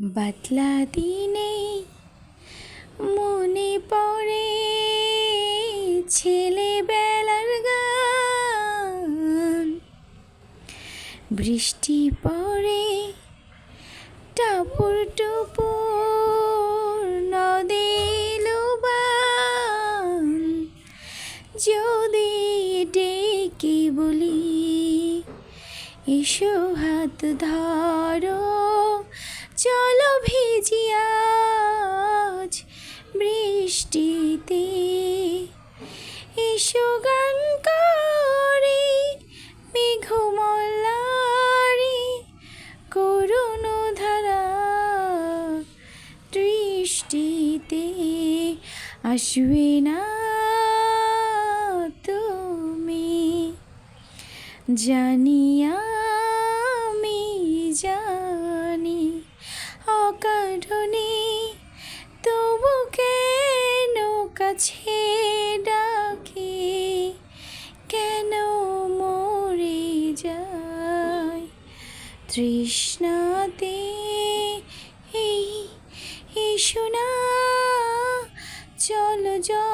বাতলা দিনে মনে পড়ে ছেলেবেলার গান। বৃষ্টি পড়ে, টাপুর লুবান যদি ডেকে বলি, এসো হাত ধরো। চলো ভিজি আজ বৃষ্টিতে। এসো গান করে মেঘমল্লারে, করুণ ধারা দৃষ্টিতে। আসবে না তুমি, জানি কাছে ডাকে কেন মরে যায়? তৃষ্ণাতে এই শোনা চল চলো।